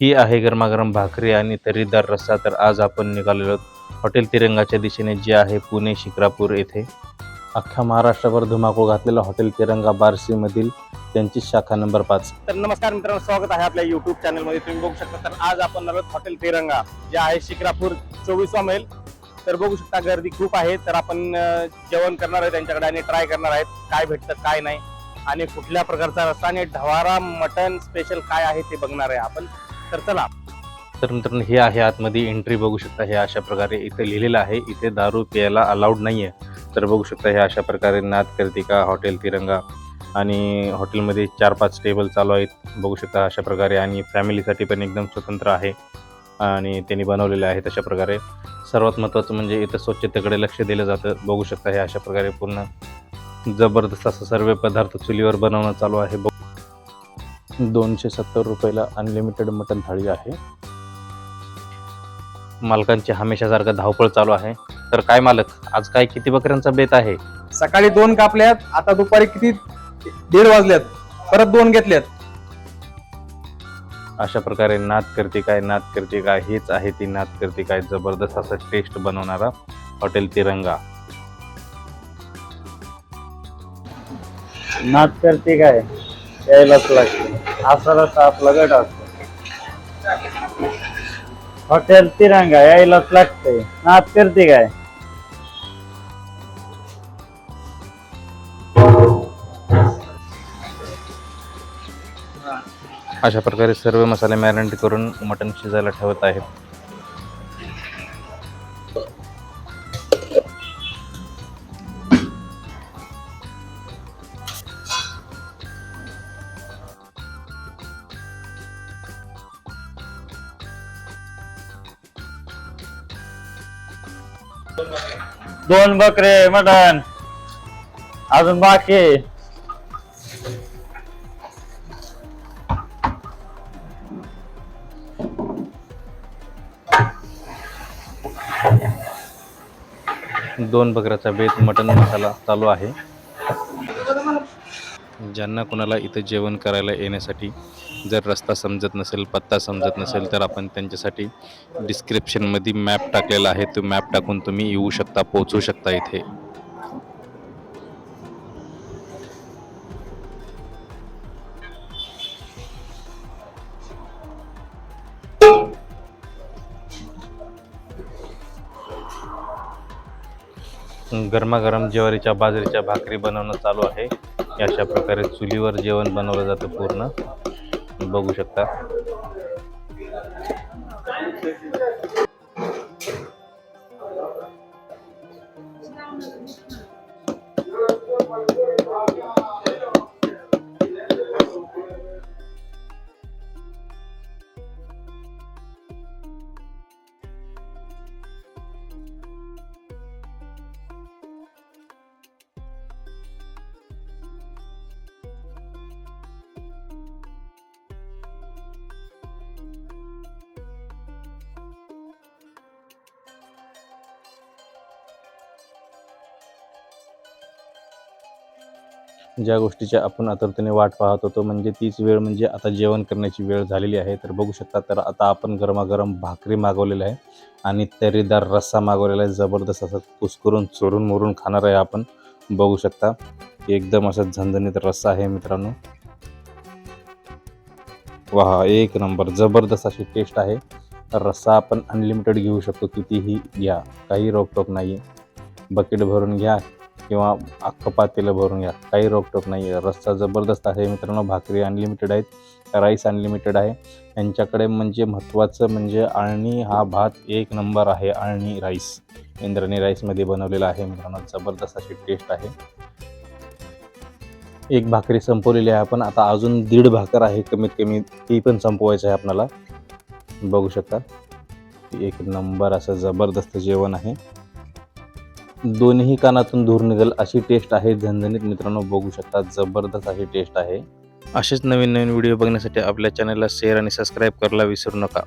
ही आहे गरमागरम भाकरी आणि तर्रीदार रस्सा. तर आज आपण निघालेलो आहोत हॉटेल तिरंगाच्या दिशेने जे आहे पुणे शिक्रापूर येथे. अख्ख्या महाराष्ट्रभर धुमाकूळ घातलेला हॉटेल तिरंगा बारसीमधील त्यांची शाखा नंबर पाच. तर नमस्कार मित्रांनो स्वागत आहे आपल्या युट्यूब चॅनलमध्ये तुम्ही बघू शकता तर आज आपण आलो हॉटेल तिरंगा जे आहे शिक्रापूर चोवीसवा मैल. तर बघू शकता गर्दी खूप आहे. तर आपण जेवण करणार आहे त्यांच्याकडे आणि ट्राय करणार आहेत. काय भेटतं काय नाही. आणि कुठल्या प्रकारचा रस्ता आणि ढवारा मटन स्पेशल काय आहे ते बघणार आहे आपण. तर चला. तर मित्रांनो हे आहे आतमध्ये एंट्री बघू शकता हे अशा प्रकारे इथे लिहिलेलं आहे. इथे दारू प्यायला अलाउड नाही आहे तर बघू शकता हे अशा प्रकारे नाथ कर्तिका हॉटेल तिरंगा. आणि हॉटेलमध्ये चार पाच टेबल चालू आहेत. बघू शकता अशा प्रकारे. आणि फॅमिलीसाठी पण एकदम स्वतंत्र आहे. आणि त्यांनी बनवलेले आहेत अशा प्रकारे. सर्वात महत्त्वाचं म्हणजे इथं स्वच्छतेकडे लक्ष दिलं जातं. बघू शकता हे अशा प्रकारे पूर्ण जबरदस्त असं सर्व पदार्थ चुलीवर बनवणं चालू आहे. बघ- दोनशे सत्तर रुपयाला अनलिमिटेड मटन थाळी आहे. मालकांची हमेशासारखं धावपळ चालू आहे. तर काय मालक आज काय किती बकऱ्यांचा बेत आहे? सकाळी दोन कापल्यात आता दुपारी किती? दीड वाजल्यात. परत दोन घेतल्यात. अशा प्रकारे नाद करते काय नाद करते काय हेच आहे ती नाद करते काय जबरदस्त असं टेस्ट बनवणारा हॉटेल तिरंगा. नाच करते काय? यायलाच लागते. असा आपला गट असतो. हॉटेल तिरंगा यायलाच लागते. ना करते काय? अशा प्रकारे सर्व मसाले मॅरिनेट करून मटण शिजायला ठेवत आहेत. दोन बकरे मटण. अजून बाकी. दोन बकऱ्याचा बेत मटण मसाला चालू आहे. ज्यांना कोणाला इथं जेवण करायला येण्यासाठी जर रस्ता समजत नसेल पत्ता समजत नसेल तर आपण त्यांच्यासाठी डिस्क्रिप्शनमध्ये मॅप टाकलेला आहे. तो मॅप टाकून तुम्ही येऊ शकता पोहोचू शकता इथे. गरमागरम ज्वारीच्या बाजरीच्या भाकरी बनवणं चालू आहे. अशा प्रकारे चुलीवर जेवण बनवलं जातं पूर्ण. बघू शकता. ज्या गोष्टीची आपण आतुरतेने वाट पाहत होतो म्हणजे तीच वेळ म्हणजे आता जेवण करण्याची वेळ झालेली आहे. तर बघू शकता तर आता आपण गरमागरम भाकरी मागवलेली आहे आणि तर्रीदार रस्सा मागवलेला आहे. जबरदस्त असं कुस्करून चोरून मोरून खाणार आहे आपण. बघू शकता एकदम असं झणझणीत रस्सा आहे मित्रांनो. वा एक नंबर. जबरदस्त अशी टेस्ट आहे. रस्सा आपण अनलिमिटेड घेऊ शकतो कितीही घ्या. काही रोकटोक नाही आहे बकेट भरून घ्या. किंवा अख्खं पातेलं भरून घ्या. काही रोकटोक नाही आहे रस्सा जबरदस्त आहे मित्रांनो. भाकरी अनलिमिटेड आहेत. राईस अनलिमिटेड आहे. यांच्याकडे म्हणजे महत्त्वाचं म्हणजे आळणी हा भात एक नंबर आहे. आळणी राईस इंद्राणी राईसमध्ये बनवलेला आहे मित्रांनो. जबरदस्त अशी टेस्ट आहे. एक भाकरी संपवलेली आहे आपण. आता अजून दीड भाकर आहे कमीत कमी ती पण संपवायचं आहे आपल्याला बघू शकता. एक नंबर असं जबरदस्त जेवण आहे. दोन्ही कानातून धूर निघेल अशी टेस्ट आहे. झणझणीत मित्रांनो बघू शकता जबरदस्त अशी टेस्ट आहे. असेच नवीन नवीन व्हिडिओ बघण्यासाठी आपल्या चॅनलला शेअर आणि सबस्क्राईब करायला विसरू नका.